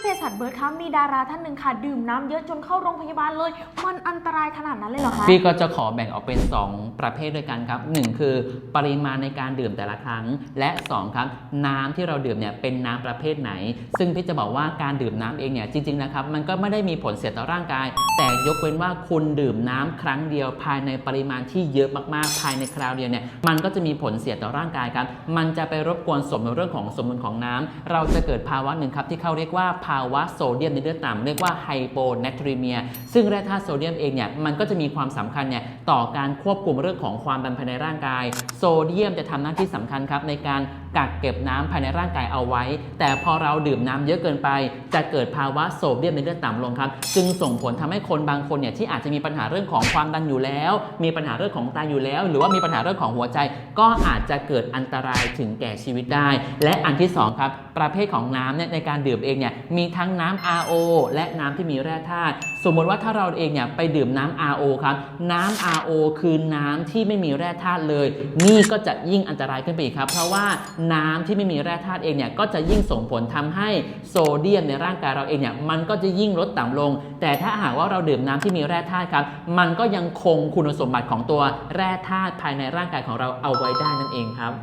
พี่เภสัชเบิร์ดคะมีดาราท่านหนึ่งค่ะดื่มน้ำเยอะจนเข้าโรงพยาบาลเลย มันอันตรายขนาดนั้นเลยเหรอคะ พี่ก็จะขอแบ่งออกเป็น 2 ประเภทด้วยกันครับ 1 คือปริมาณในการดื่มแต่ละครั้ง และ 2 ครับ น้ำที่เราดื่มเนี่ยเป็นน้ำประเภทไหน ซึ่งพี่จะบอกว่าการดื่มน้ำเองเนี่ยจริงๆนะครับมันก็ไม่ได้มีผลเสียต่อร่างกาย แต่ยกเว้นว่าคุณดื่มน้ำครั้งเดียวภายในปริมาณที่เยอะมากๆ ภายในคราวเดียวเนี่ยมันก็จะมีผลเสียต่อร่างกายครับมันจะไปรบกวนสมดุลเรื่องของสมดุลของน้ำเราจะเกิดภาวะหนึ่งครับที่เขาเรียกว่าภาวะโซเดียมในเลือดต่ำเรียกว่าไฮโปแนทรีเมีย ซึ่งแร่ธาตุโซเดียมเองเนี่ยมันก็จะมีความสำคัญเนี่ยต่อการควบคุมเรื่องของความดันภายในร่างกาย โซเดียมจะทำหน้าที่สำคัญครับในการกักเก็บน้ำภายในร่างกายเอาไว้ แต่พอเราดื่มน้ำเยอะเกินไป จะเกิดภาวะโซเดียมในเลือดต่ำลงครับจึงส่งผลทำให้คนบางคนเนี่ยที่อาจจะมีปัญหาเรื่องของความดันอยู่แล้ว มีปัญหาเรื่องของไตอยู่แล้ว หรือว่ามีปัญหาเรื่องของหัวใจ ก็อาจจะเกิดอันตรายถึงแก่ชีวิตได้ และอันที่สองครับประเภทของน้ำเนี่ยในการดื่มเองเนี่ยมีทั้งน้ำ RO และน้ำที่มีแร่ธาตุสมมติว่าถ้าเราเองเนี่ยไปดื่มน้ำ RO ครับน้ำ RO คือน้ำที่ไม่มีแร่ธาตุเลย นี่ก็จะยิ่งอันตรายขึ้นไปอีกครับ เพราะว่าน้ำที่ไม่มีแร่ธาตุเองเนี่ยก็จะยิ่งส่งผลทำให้โซเดียมในร่างกายเราเองเนี่ยมันก็จะยิ่งลดต่ำลง แต่ถ้าหากว่าเราดื่มน้ำที่มีแร่ธาตุครับ มันก็ยังคงคุณสมบัติของตัวแร่ธาตุภายในร่างกายของเราเอาไว้ได้นั่นเองครับ